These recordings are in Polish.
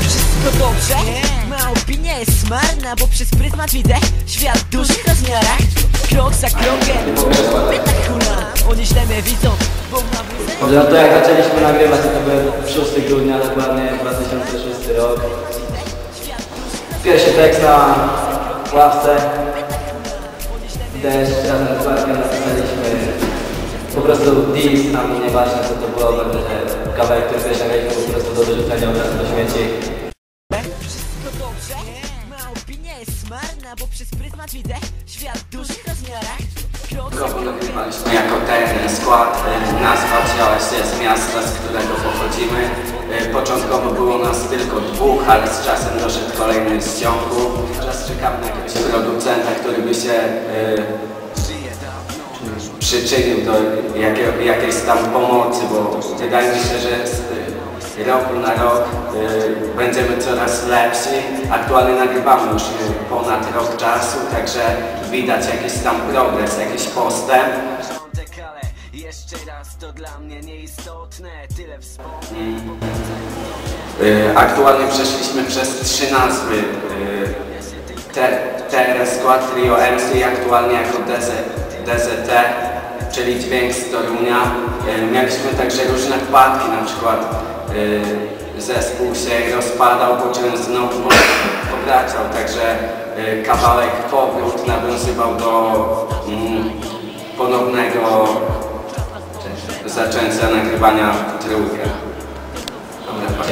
Wszystko dobrze? Ma opinia jest marna, bo przez pryzmat widzę świat w dużych rozmiarach Krok za krokiem, pyta kula Oni źle mnie widzą, bo No to jak zaczęliśmy nagrywać, to, był 6 grudnia, dokładnie 2006 rok. Pierwszy tekst na ławce. Deszcz razem z Bartkiem napisaliśmy po prostu dis, nam nieważne co to było, będę, że kawałek, który nagraliśmy po prostu do wyrzucenia od razu do śmieci. Wszystko dobrze? Ma opinia jest marna, bo przez pryzmat widzę świat w dużych rozmiarach jako ten skład. Y, Nazwa wzięła się z miasta, z którego pochodzimy. Y, Początkowo było nas tylko dwóch, ale z czasem doszedł kolejny z ciągu. Teraz czekamy na jakiegoś producenta, który by się y, przyczynił do jakiej, jakiejś tam pomocy, bo wydaje mi się, że z y, roku na rok y, będziemy coraz lepsi. Aktualnie nagrywamy już y, ponad rok czasu, także widać jakiś tam progres, jakiś postęp. jeszcze raz to dla mnie nieistotne Tyle wspomnień Aktualnie przeszliśmy przez trzy nazwy. te skład Trio MC aktualnie jako DZ, DZT, czyli dźwięk z Torunia. Mieliśmy także różne wpadki, na przykład y, zespół się rozpadał, po czym znowu powracał, także y, kawałek Powrót nawiązywał do mm, ponownego zaczęcia nagrywania trójkę. Dobra.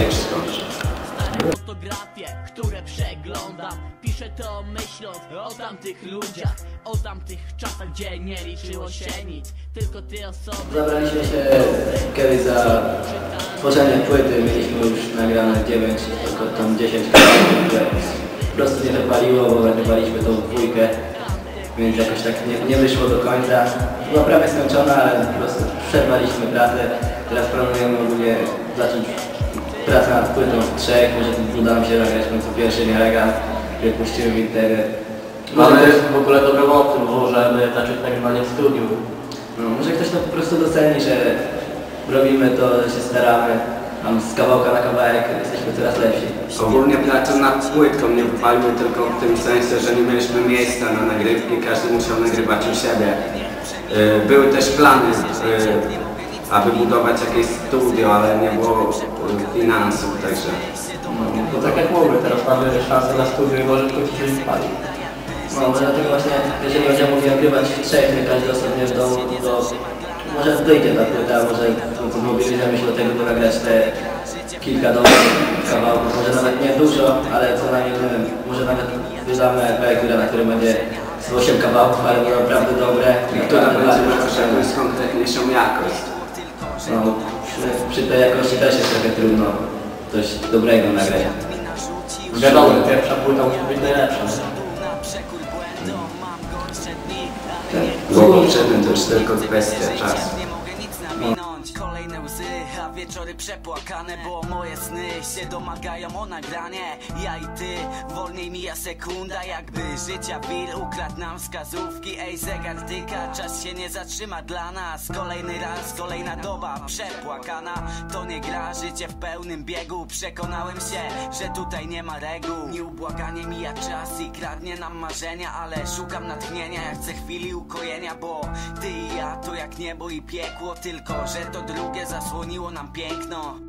Fotografie, które przeglądam Piszę to myśląc o tamtych ludziach O tamtych czasach, gdzie nie liczyło się nic Tylko ty osoby Zabraliśmy się kiedyś za tworzenie płyty, mieliśmy już nagrane 9, tylko tam 10 kawałków, które po prostu nie wypaliło, bo nagrywaliśmy tą dwójkę, więc jakoś tak nie, nie wyszło do końca. Była prawie skończona, ale po prostu przerwaliśmy pracę. Teraz planujemy ogólnie zacząć pracę nad płytą w trzech, może uda nam się nagrać w końcu pierwszy nieregan, który puścimy w internet. Może Mamy w ogóle dobrą opcję, bo możemy zacząć nagrywanie w studiu. no, może ktoś to po prostu doceni, że robimy to, że się staramy, tam z kawałka na kawałek jesteśmy coraz lepsi. Ogólnie praca nad płytką nie wypaliły tylko w tym sensie, że nie mieliśmy miejsca na nagrywki, każdy musiał nagrywać u siebie. Y, Były też plany, y, aby budować jakieś studio, ale nie było y, finansów, także No, to tak jak mówię, teraz mamy szansę na studiu i może w końcu coś wypali. No, może dlatego właśnie, jeżeli będziemy mogli nagrywać w trzech, nie każdy osobnie w domu, to może wyjdzie ta płyta, może no, zmobilizujemy się do tego, by nagrać te kilka dobrych kawałków, może nawet nie dużo, ale co najmniej, nie wiem, może nawet wydamy EP, która, na którym będzie z 8 kawałków, ale będą naprawdę dobre i które która będzie jakąś konkretniejszą jakość. No, przy, tej jakości też jest trochę trudno coś dobrego nagrać. Wiadomo, pierwsza płyta musi być najlepsza. Bo poprzednim to już tylko kwestia czasu. Wieczory przepłakane Bo moje sny się domagają o nagranie. Ja i ty, wolniej mija sekunda Jakby życia wir ukradł nam wskazówki. Ej, zegar tyka, czas się nie zatrzyma dla nas. Kolejny raz, kolejna doba przepłakana. To nie gra, życie w pełnym biegu. Przekonałem się, że tutaj nie ma reguł. Nieubłaganie mija czas i kradnie nam marzenia Ale szukam natchnienia, ja chcę chwili ukojenia Bo ty i ja to jak niebo i piekło. Tylko, że to drugie zasłoniło nam piękno